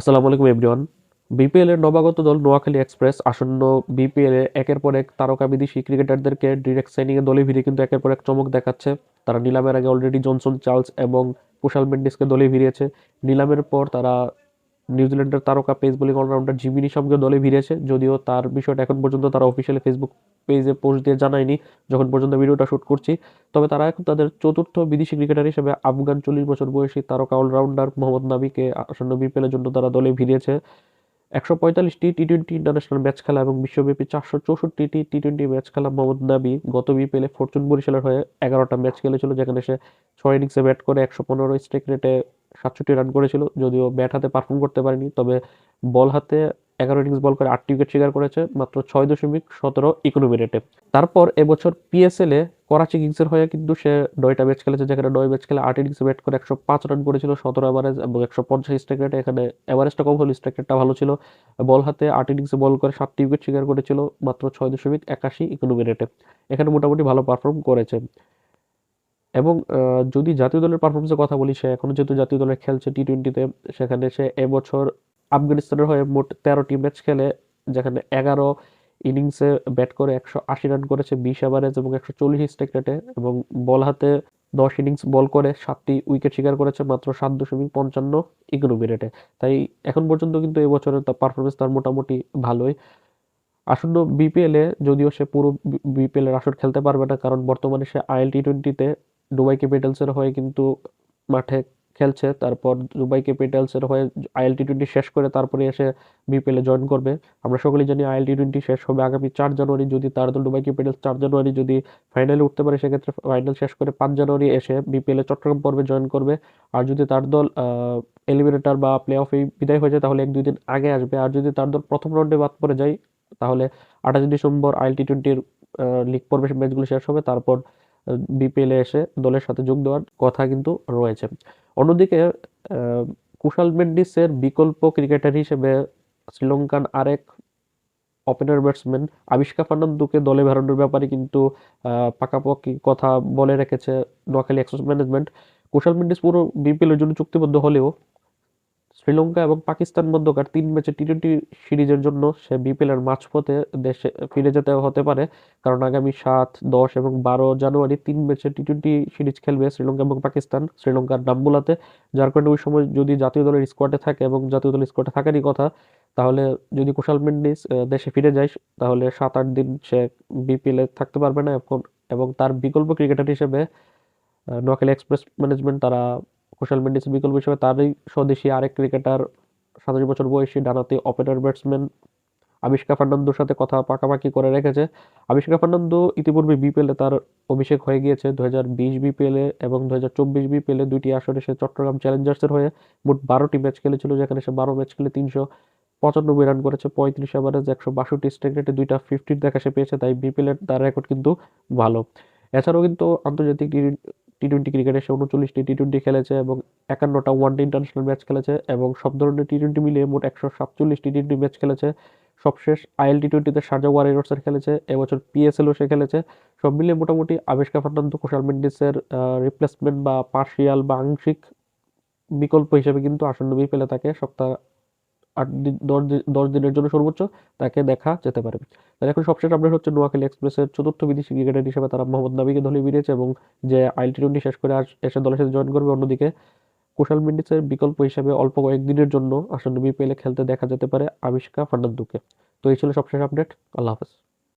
আসসালামু আলাইকুম, এভরিওয়ান। বিপিএলের নবাগত দল নোয়াখালী এক্সপ্রেস আসন্ন বিপিএলে একের পর এক তারকা বিদেশি ক্রিকেটারদেরকে ডিরেক্ট সাইনিং এ দলে ভিড়ে কিন্তু একের পর এক চমক দেখাচ্ছে। তারা নিলামের আগে অলরেডি জনসন চার্লস এবং কুশাল মেন্ডিসকে দলে ভিড়িয়েছে। নিলামের পর তারা নিউজিল্যান্ডের তারকা পেস বোলিং অলরাউন্ডার জিমি সঙ্গে দলে ভিড়েছে যদিও তার বিষয়টা এখন পর্যন্ত তারা অফিসিয়ালি ফেসবুক পেজে পোস্ট দিয়ে জানায়নি, যখন পর্যন্ত ভিডিওটা শুট করছি। তবে তারা এখন তাদের চতুর্থ বিদেশি ক্রিকেটার হিসেবে আফগান চল্লিশ বছর বয়সী তারকা অলরাউন্ডার মোহাম্মদ নাবিকে আসন্ন বিপিএল এর জন্য তারা দলে ভিড়িয়েছে। একশো পঁয়তাল্লিশটি টি টোয়েন্টি ইন্টারন্যাশনাল ম্যাচ খেলা এবং বিশ্বব্যাপী চারশো চৌষট্টিটি টি টোয়েন্টি ম্যাচ খেলা মোহাম্মদ নাবি গত বিপিএলে ফরচুন বরিশালের হয়ে এগারোটা ম্যাচ খেলেছিল, যেখানে সে ছয় ইনিংসে ব্যাট করে একশো পনেরো স্ট্রাইক রেটে সাতষট্টি রান করেছিল, যদিও ব্যাট হাতে পারফর্ম করতে পারেনি, তবে বল হাতে এগারো ইনিংস বল করে আটটি উইকেট শিকার করেছে, মাত্র ছয় দশমিক সতেরো ইকোনমি রেটে তারপর এবছর পিএসএল এ করাচি কিংসের হয়ে কিন্তু সে নয়টা ম্যাচ খেলেছে, যেখানে নয় ম্যাচ খেলে আট ইনিংসে ব্যাট করে একশো পাঁচ রান করেছিল, সতেরো এভারেজ এবং একশো পঞ্চাশ স্ট্রাইক রেটে এখানে এভারেজটা কম হলো স্ট্রাইক রেটটা ভালো ছিল। বল হাতে আট ইনিংসে বল করে সাতটি উইকেট শিকার করেছিল, মাত্র ছয় দশমিক একাশি ইকোনমি রেটে এখানে মোটামুটি ভালো পারফর্ম করেছে। এবং যদি জাতীয় দলের পারফরমেন্সের কথা বলি, সে এখনও যেহেতু জাতীয় দলে খেলছে টি টোয়েন্টিতে সেখানে সে এবছর আফগানিস্তানের হয়ে মোট তেরোটি ম্যাচ খেলে, যেখানে এগারো ইনিংসে ব্যাট করে, একশো আশি রান করেছে বিশ এভারেজ এবং একশো চল্লিশ স্ট্রাইক রেটে এবং বল হাতে দশ ইনিংস বল করে, সাতটি উইকেট শিকার করেছে, মাত্র সাত দশমিক পঞ্চান্ন ইকোনমি রেটে তাই এখন পর্যন্ত কিন্তু এই বছরের তার পারফরমেন্স তার মোটামুটি ভালোই। আসন্ন বিপিএলে যদিও সে পুরো বিপিএল এর আসর খেলতে পারবে না, কারণ বর্তমানে সে আইএল টি টোয়েন্টিতে দুবাই ক্যাপিটালসের হয়ে কিন্তু মাঠে খেলছে। তারপর দুবাই ক্যাপিটালসের হয়ে আইএল টি টোয়েন্টি শেষ করে তারপরে এসে বিপিএল জয়েন করবে। আমরা সকলেই জানি আইএল টি টোয়েন্টি শেষ হবে আগামী চার জানুয়ারি। যদি তার দল দুবাই ক্যাপিটালস চার জানুয়ারি যদি ফাইনালে উঠতে পারে, সেক্ষেত্রে ফাইনাল শেষ করে পাঁচ জানুয়ারি এসে বিপিএল চট্টগ্রাম পর্বে জয়েন করবে। আর যদি তার দল এলিমিনেটর বা প্লে অফে বিদায় হয়ে যায়, তাহলে এক দুই দিন আগে আসবে। আর যদি তার দল প্রথম রাউন্ডে বাদ পড়ে যায়, তাহলে আঠাশ ডিসেম্বর আইএল টি টোয়েন্টির লিগ পর্বের ম্যাচগুলো শেষ হবে। তারপর বিপিএল এসে দলের সাথে যোগ দেওয়ার কথা কিন্তু রয়েছে। অন্যদিকে কুশাল মেন্ডিসের বিকল্প ক্রিকেটার হিসেবে শ্রীলঙ্কান আরেক ওপেনার ব্যাটসম্যান আবিষ্কা ফার্নান্দোকে দলে বেরোনোর ব্যাপারে কিন্তু পাকাপাকি কথা বলে রেখেছে নোয়াখালী এক্সপ্রেস ম্যানেজমেন্ট কুশাল মেন্ডিস পুরো বিপিএল এর জন্য চুক্তিবদ্ধ হলেও শ্রীলঙ্কা এবং পাকিস্তান মধ্যকার তিন ম্যাচের টি টোয়েন্টি সিরিজের জন্য সে বিপিএল এর মাঝপথে দেশে ফিরে যেতে হতে পারে। কারণ আগামী সাত, দশ এবং বারো জানুয়ারি তিন ম্যাচের টি টোয়েন্টি সিরিজ খেলবে শ্রীলঙ্কা এবং পাকিস্তান। শ্রীলঙ্কার ডাম্বুলাতে যার কারণে ওই সময় যদি জাতীয় দলের স্কোয়াডে থাকে এবং জাতীয় দলের স্কোয়াডে থাকারই কথা, তাহলে যদি কুশাল মেন্ডিস দেশে ফিরে যায়, তাহলে সাত, আট দিন সে বিপিএল এ থাকতে পারবে না। এখন এবং তার বিকল্প ক্রিকেটার হিসেবে নোয়াখালী এক্সপ্রেস ম্যানেজমেন্ট তারা কুশাল মেন্ডিসের বিকল্প হিসেবে তারই স্বদেশী আরেক ক্রিকেটার, সাতাশ বছর বয়সী ডানাতে ওপেনার ব্যাটসম্যান আবিষ্কা ফার্নান্দোর সাথে কথা পাকাপাকি করে রেখেছে। আবিষ্কা ফার্নান্দো ইতিপূর্বে বিপিএল তার অভিষেক হয়ে গিয়েছে। দু হাজার বিশ বিপিএল এবং দু হাজার চব্বিশ বিপিএল দুইটি আসরে সে চট্টগ্রাম চ্যালেঞ্জার্সের হয়ে মোট বারোটি ম্যাচ খেলেছিল, যেখানে সে বারো ম্যাচ খেলে তিনশো পঁচানব্বই রান করেছে, পঁয়ত্রিশ ওভারেজ একশো বাষট্টি স্ট্রাইক রেটে দুইটা ফিফটির দেখা সে পেয়েছে, তাই বিপিএলের তার রেকর্ড কিন্তু ভালো। এছাড়াও কিন্তু আন্তর্জাতিক টি টোয়েন্টি ক্রিকেটে সে উনচল্লিশটি টি টোয়েন্টি খেলেছে এবং একান্নটা ওয়ান ডে ইন্টারন্যাশনাল ম্যাচ খেলেছে এবং সব ধরনের টি টোয়েন্টি মিলিয়ে মোট একশো সাতচল্লিশ টি টোয়েন্টি ম্যাচ খেলেছে। সবশেষ আইএল টি টোয়েন্টিতে সার্জা ওয়ারিয়র্সের খেলেছে, এবছর পিএসএলও সে খেলেছে। সব মিলিয়ে মোটামুটি আবিষ্কা ফার্নান্দো কুশাল মেন্ডিসের রিপ্লেসমেন্ট বা পার্শিয়াল বা আংশিক বিকল্প হিসেবে কিন্তু আসন্ন বিপিএলে তাকে সপ্তাহ আট দিন, দশ দশ দিনের জন্য সর্বোচ্চ তাকে দেখা যেতে পারে। তাহলে এখন সবশেষ আপডেট হচ্ছে নোয়াখালী এক্সপ্রেসের চতুর্থ বিদেশি ক্রিকেটার হিসেবে তারা মোহাম্মদ নাবিকে দলে বেরিয়েছে এবং যে আইএল টি টোয়েন্টি শেষ করে আর এসে দলের সাথে জয়েন করবে, অন্যদিকে কুশাল মিন্ডিসের বিকল্প হিসেবে অল্প কয়েকদিনের জন্য আসন্ন বিপিএলে খেলতে দেখা যেতে পারে আবিষ্কা ফার্নান্দুকে। তো এই ছিল সবশেষ আপডেট আল্লাহ হাফেজ।